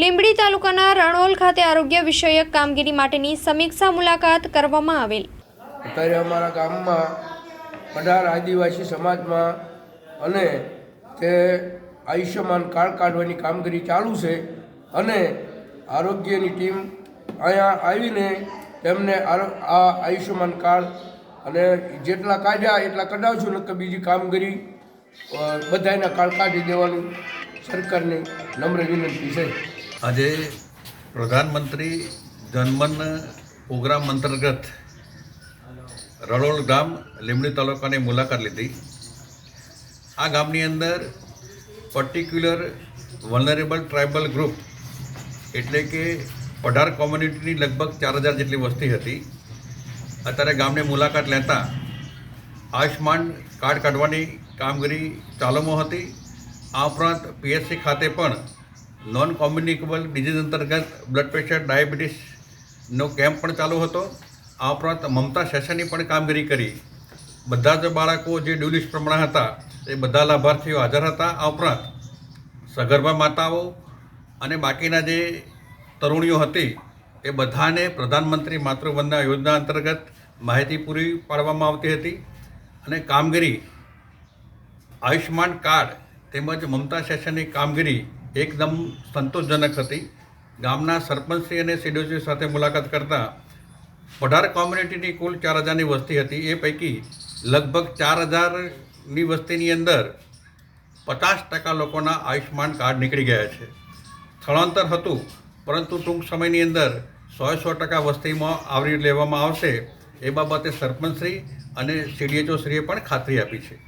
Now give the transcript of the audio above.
લીંબડી તાલુકાના રણોલ ખાતે આરોગ્ય વિષયક કામગીરી માટેની સમીક્ષા મુલાકાત કરવામાં આવેલ. અત્યારે અમારા ગામમાં અઢાર આદિવાસી સમાજમાં અને તે આયુષ્યમાન કાર્ડ કાઢવાની કામગીરી ચાલુ છે અને આરોગ્યની ટીમ અહીંયા આવીને તેમને આ આયુષ્યમાન કાર્ડ અને જેટલા કાઢ્યા એટલા કઢાવશું, નકર બીજી કામગીરી બધાના કાર્ડ કાઢી દેવાનું સરકારની નમ્ર વિનંતી છે. આજે પ્રધાનમંત્રી જનમન પ્રોગ્રામ અંતર્ગત રળોલ ગામ લીંબડી તાલુકાની મુલાકાત લીધી. આ ગામની અંદર પર્ટિક્યુલર વલનરેબલ ટ્રાઇબલ ગ્રુપ એટલે કે અઢાર કોમ્યુનિટીની લગભગ ચાર હજાર જેટલી વસ્તી હતી. અત્યારે ગામની મુલાકાત લેતા આયુષ્માન કાર્ડ કાઢવાની કામગીરી ચાલુમાં હતી. આ ઉપરાંત પીએચસી ખાતે પણ નોન કોમ્યુનિકેબલ ડિઝીઝ અંતર્ગત બ્લડ પ્રેશર ડાયાબિટીસનો કેમ્પ પણ ચાલુ હતો. આ ઉપરાંત મમતા સેશનની પણ કામગીરી કરી. બધા જ બાળકો જે ડ્યુલિસ્ટ પ્રમાણે હતા, એ બધા લાભાર્થીઓ હાજર હતા. આ ઉપરાંત સગર્ભા માતાઓ અને બાકીના જે તરુણીઓ હતી, એ બધાને પ્રધાનમંત્રી માતૃવંદના યોજના અંતર્ગત માહિતી પૂરી પાડવામાં આવતી હતી અને કામગીરી આયુષ્યમાન કાર્ડ તેમજ મમતા સેશનની કામગીરી એકદમ સંતોષજનક હતી. ગામના સરપંચશ્રી અને સીડીઓશ્રી સાથે મુલાકાત કરતાં અઢાર કોમ્યુનિટીની કુલ ચાર હજારની વસ્તી હતી. એ પૈકી લગભગ ચાર હજારની વસ્તીની અંદર પચાસ ટકા લોકોના આયુષ્યમાન કાર્ડ નીકળી ગયા છે. સ્થળાંતર હતું, પરંતુ ટૂંક સમયની અંદર સો સો ટકા વસ્તીમાં આવરી લેવામાં આવશે. એ બાબતે સરપંચશ્રી અને સીડીએચઓશ્રીએ પણ ખાતરી આપી છે.